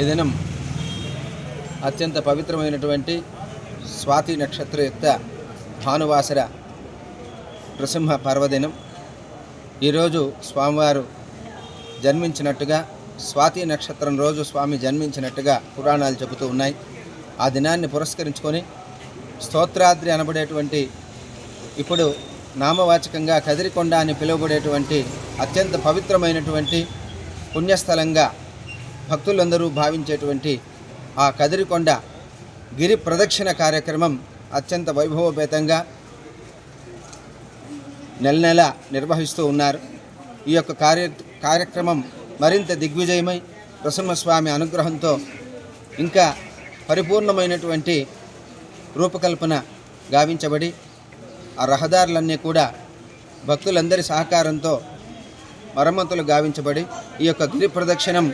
ఈ దినం అత్యంత పవిత్రమైనటువంటి స్వాతి నక్షత్ర యొక్క భానువాసర నృసింహ పర్వదినం. ఈరోజు స్వామివారు జన్మించినట్టుగా స్వాతి నక్షత్రం రోజు స్వామి జన్మించినట్టుగా పురాణాలు చెబుతూ ఉన్నాయి. ఆ దినాన్ని పురస్కరించుకొని స్తోత్రాద్రి అనబడేటువంటి ఇప్పుడు నామవాచకంగా కదిరికొండ అని పిలువబడేటువంటి అత్యంత పవిత్రమైనటువంటి పుణ్యస్థలంగా భక్తులందరూ భావించేటువంటి ఆ కదిరికొండ గిరి ప్రదక్షిణ కార్యక్రమం అత్యంత వైభవపేతంగా నెల నెల నిర్వహిస్తూ ఉన్నారు. ఈ యొక్క కార్య కార్యక్రమం మరింత దిగ్విజయమై నరసింహస్వామి అనుగ్రహంతో ఇంకా పరిపూర్ణమైనటువంటి రూపకల్పన గావించబడి ఆ రహదారులన్నీ కూడా భక్తులందరి సహకారంతో మరమ్మతులు గావించబడి ఈ యొక్క గిరి ప్రదక్షిణం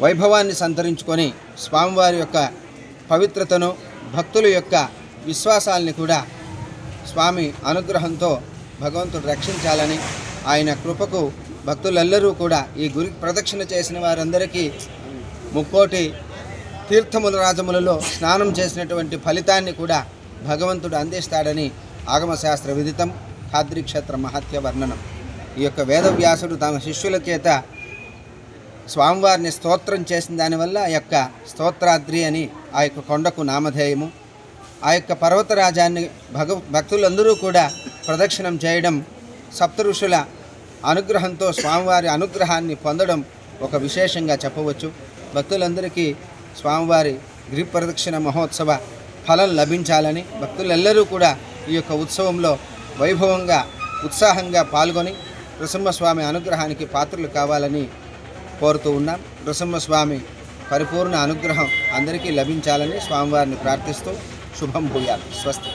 వైభవాన్ని సంతరించుకొని స్వామివారి యొక్క పవిత్రతను భక్తుల యొక్క విశ్వాసాల్ని కూడా స్వామి అనుగ్రహంతో భగవంతుడు రక్షించాలని ఆయన కృపకు భక్తులందరూ కూడా ఈ గురి ప్రదక్షిణ చేసిన వారందరికీ ముక్కోటి తీర్థముల రాజములలో స్నానం చేసినటువంటి ఫలితాన్ని కూడా భగవంతుడు అందిస్తాడని ఆగమశాస్త్ర విదితం ఖాద్రిక్షేత్ర మహత్య వర్ణనం. ఈ యొక్క వేదవ్యాసుడు తమ శిష్యుల చేత స్వామివారిని స్తోత్రం చేసిన దానివల్ల ఆ యొక్క స్తోత్రాద్రి అని ఆ యొక్క కొండకు నామధేయము. ఆ యొక్క పర్వతరాజాన్ని భగ భక్తులందరూ కూడా ప్రదక్షిణం చేయడం సప్త ఋషుల అనుగ్రహంతో స్వామివారి అనుగ్రహాన్ని పొందడం ఒక విశేషంగా చెప్పవచ్చు. భక్తులందరికీ స్వామివారి గిరి ప్రదక్షిణ మహోత్సవ ఫలం లభించాలని భక్తులెల్లరూ కూడా ఈ యొక్క ఉత్సవంలో వైభవంగా ఉత్సాహంగా పాల్గొని నృసింహస్వామి అనుగ్రహానికి పాత్రలు కావాలని కోరుతూ ఉన్నాం. నృసింహస్వామి పరిపూర్ణ అనుగ్రహం అందరికీ లభించాలని స్వామివారిని ప్రార్థిస్తూ శుభం భూయాలి స్వస్తి.